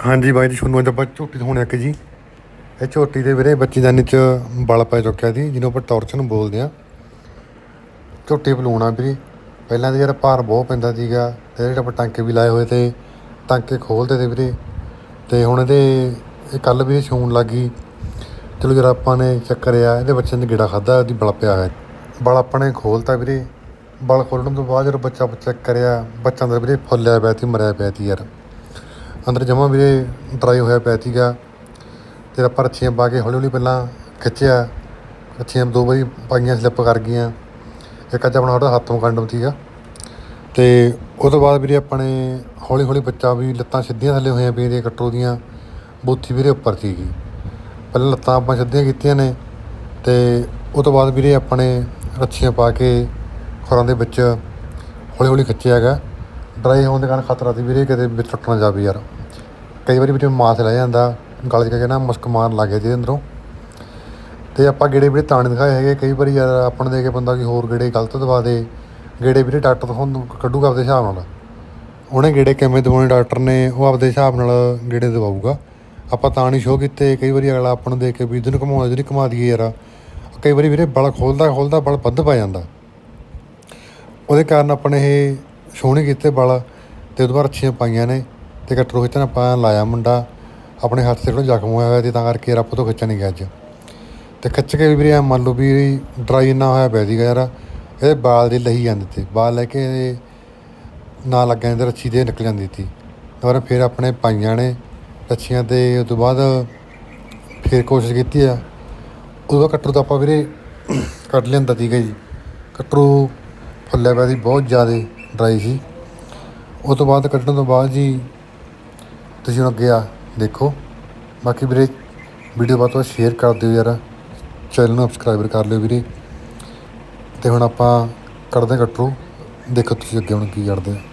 ਹਾਂਜੀ ਬਾਈ ਜੀ, ਤੁਹਾਨੂੰ ਅੱਜ ਆਪਾਂ ਝੋਟੀ ਦਿਖਾਉਣੇ ਇੱਕ ਜੀ। ਇਹ ਝੋਟੀ ਦੇ ਵੀਰੇ ਬੱਚੇਦਾਨੀ ਚ ਬਲ ਪੈ ਚੁੱਕਿਆ ਸੀ ਜਿਹਨੂੰ ਆਪਾਂ ਟੌਰਚਨ ਬੋਲਦੇ ਆ। ਝੋਟੀ ਬਲੂਣਾ ਵੀਰੇ। ਪਹਿਲਾਂ ਤਾਂ ਯਾਰ ਭਾਰ ਬਹੁਤ ਪੈਂਦਾ ਸੀਗਾ, ਤੇ ਜਿਹੜੇ ਆਪਾਂ ਟਾਂਕੇ ਵੀ ਲਾਏ ਹੋਏ ਤੇ ਟਾਂਕੇ ਖੋਲਦੇ ਤੇ ਵੀਰੇ। ਤੇ ਹੁਣ ਇਹਦੇ, ਇਹ ਕੱਲ ਵੀ ਛੂਣ ਲੱਗੀ ਚਲੋ ਜਰਾ ਆਪਾਂ ਨੇ ਚੈੱਕ ਕਰਿਆ ਇਹਦੇ ਬੱਚੇ ਨੇ ਗੇੜਾ ਖਾਦਾ ਉਹਦੀ ਬਲ ਪਿਆ ਹੈ ਬਲ ਆਪਾਂ ਨੇ ਖੋਲਤਾ ਵੀਰੇ। ਬਲ ਖੋਲਣ ਤੋਂ ਬਾਅਦ ਜਦੋਂ ਬੱਚਾ ਚੈੱਕ ਕਰਿਆ ਬੱਚਾ ਅੰਦਰ ਵੀਰੇ ਫੁੱਲਿਆ ਪਿਆ ਸੀ ਮਰਿਆ ਪਿਆ ਸੀ ਯਾਰ। ਅੰਦਰ ਜਮਾ ਵੀਰੇ ਡਰਾਈ ਹੋਇਆ ਪਿਆ ਸੀਗਾ ਤੇ ਆਪਾਂ ਰੱਛੀਆਂ ਪਾ ਕੇ ਹੌਲੀ ਹੌਲੀ ਪਹਿਲਾਂ ਖਿੱਚਿਆ। ਰੱਛੀਆਂ ਦੋ ਵਾਰੀ ਪਾਈਆਂ, ਸਲਿੱਪ ਕਰ ਗਈਆਂ। ਇੱਕ ਅੱਜ ਆਪਣਾ ਉਹਦਾ ਹੱਥੋਂ ਕੰਡਮ ਸੀਗਾ। ਤੇ ਉਹ ਤੋਂ ਬਾਅਦ ਵੀਰੇ ਆਪਣੇ ਹੌਲੀ ਹੌਲੀ ਬੱਚਾ ਵੀ ਲੱਤਾਂ ਸਿੱਧੀਆਂ ਥੱਲੇ ਹੋਈਆਂ ਪਈਆਂ ਦੀਆਂ ਕਟਰੂ ਦੀਆਂ। ਬੂਥੀ ਵੀਰੇ ਉੱਪਰ ਸੀਗੀ। ਪਹਿਲਾਂ ਲੱਤਾਂ ਆਪਾਂ ਸਿੱਧੀਆਂ ਕੀਤੀਆਂ ਨੇ ਤੇ ਉਹ ਤੋਂ ਬਾਅਦ ਵੀਰੇ ਆਪਣੇ ਰੱਛੀਆਂ ਪਾ ਕੇ ਖੁਰਾਂ ਦੇ ਵਿੱਚ ਹੌਲੀ ਹੌਲੀ ਖਿੱਚਿਆ ਹੈਗਾ। ਡਰਾਈ ਹੋਣ ਦੇ ਕਾਰਨ ਖਤਰਾ ਸੀ ਵੀਰੇ ਕਿਤੇ ਵਿੱਚ ਟੁੱਟ ਨਾ ਜਾਵੇ ਯਾਰ। ਕਈ ਵਾਰੀ ਵੀਰੇ ਮਾਸ ਲੈ ਜਾਂਦਾ, ਗਲ ਕੇ ਨਾ ਮੁਸਕ ਮਾਰਨ ਲੱਗ ਗਿਆ ਜਿਹਦੇ ਅੰਦਰੋਂ। ਤੇ ਆਪਾਂ ਗੇੜੇ ਵੀਰੇ ਤਾਂ ਨਹੀਂ ਦਿਖਾਏ ਹੈਗੇ, ਕਈ ਵਾਰੀ ਯਾਰ ਆਪਾਂ ਨੂੰ ਦੇ ਕੇ ਬੰਦਾ ਕਿ ਹੋਰ ਗੇੜੇ ਗਲਤ ਦਵਾ ਦੇ, ਗੇੜੇ ਵੀਰੇ ਡਾਕਟਰ ਤੁਹਾਨੂੰ ਕੱਢੂਗਾ ਆਪਦੇ ਹਿਸਾਬ ਨਾਲ। ਉਹਨੇ ਗੇੜੇ ਕਿਵੇਂ ਦਵਾਉਣੇ ਡਾਕਟਰ ਨੇ, ਉਹ ਆਪਦੇ ਹਿਸਾਬ ਨਾਲ ਗੇੜੇ ਦਵਾਊਗਾ। ਆਪਾਂ ਤਾਂ ਨਹੀਂ ਸ਼ੋਅ ਕੀਤੇ, ਕਈ ਵਾਰੀ ਅਗਲਾ ਆਪਾਂ ਨੂੰ ਦੇਖ ਕੇ ਵੀ ਇਧਰ ਘਮਾਉਂਦਾ ਜਿਹੜੀ ਘੁਮਾ ਦਈਏ ਯਾਰ। ਕਈ ਵਾਰੀ ਵੀਰੇ ਬਲ ਖੋਲਦਾ ਖੋਲਦਾ ਬਲ ਵੱਧ ਪਾ ਜਾਂਦਾ। ਉਹਦੇ ਕਾਰਨ ਆਪਣੇ ਇਹ ਸੋਹਣੇ ਕੀਤੇ ਬਲ, ਤੇ ਉਹਦੇ ਬਾਅਦ ਅੱਛੀਆਂ ਪਾਈਆਂ ਨੇ। ਤੇ ਕਟਰੋ ਖਿੱਚਣ ਆਪਾਂ ਲਾਇਆ ਮੁੰਡਾ, ਆਪਣੇ ਹੱਥ ਤੇ ਥੋੜਾ ਜ਼ਖਮ ਹੋਇਆ ਹੋਇਆ ਤੇ ਤਾਂ ਕਰਕੇ ਰੱਬ ਤੋਂ ਖਿੱਚਣ ਨਹੀਂ ਗਿਆ ਅੱਜ। ਤੇ ਖਿੱਚ ਕੇ ਵੀ ਵੀਰੇ ਐਂ ਮੰਨ ਲਓ ਵੀ ਡਰਾਈ ਨਾ ਹੋਇਆ ਪੈ ਸੀਗਾ ਯਾਰ, ਇਹਦੇ ਬਾਲ ਦੇ ਲਹੀ ਜਾਂਦੇ ਤੇ, ਬਾਲ ਲੈ ਕੇ ਇਹਦੇ ਨਾ ਲੱਗ ਜਾਂਦੇ ਰੱਛੀ ਦੇ ਨਿਕਲ ਜਾਂਦੀ ਸੀ। ਦੁਬਾਰਾ ਫਿਰ ਆਪਣੇ ਪਾਈਆਂ ਨੇ ਰੱਛੀਆਂ ਤੇ ਉਸ ਤੋਂ ਬਾਅਦ ਫਿਰ ਕੋਸ਼ਿਸ਼ ਕੀਤੀ ਆ। ਉਦੋਂ ਬਾਅਦ ਕਟਰੂ ਤਾਂ ਆਪਾਂ ਵੀਰੇ ਕੱਢ ਲਿਆਂਦਾ ਸੀਗਾ ਜੀ। ਕਟਰੂ ਫੁੱਲਿਆ ਪਿਆ ਸੀ, ਬਹੁਤ ਜ਼ਿਆਦਾ ਡਰਾਈ ਸੀ। ਉਹ ਤੋਂ ਬਾਅਦ ਕੱਢਣ ਤੋਂ ਬਾਅਦ ਜੀ ਤੁਸੀਂ ਹੁਣ ਅੱਗੇ ਆ, ਦੇਖੋ। ਬਾਕੀ ਵੀਰੇ ਵੀਡੀਓ ਬਾਅਦ ਤੋਂ ਸ਼ੇਅਰ ਕਰ ਦਿਓ ਯਾਰ। ਚੈਨਲ ਨੂੰ ਸਬਸਕ੍ਰਾਈਬਰ ਕਰ ਲਿਓ ਵੀਰੇ। ਤੇ ਹੁਣ ਆਪਾਂ ਕੱਢਦੇ ਹਾਂ ਕਟਰੂ ਦੇਖੋ ਤੁਸੀਂ ਅੱਗੇ ਹੁਣ ਕੀ ਕਰਦੇ ਆ।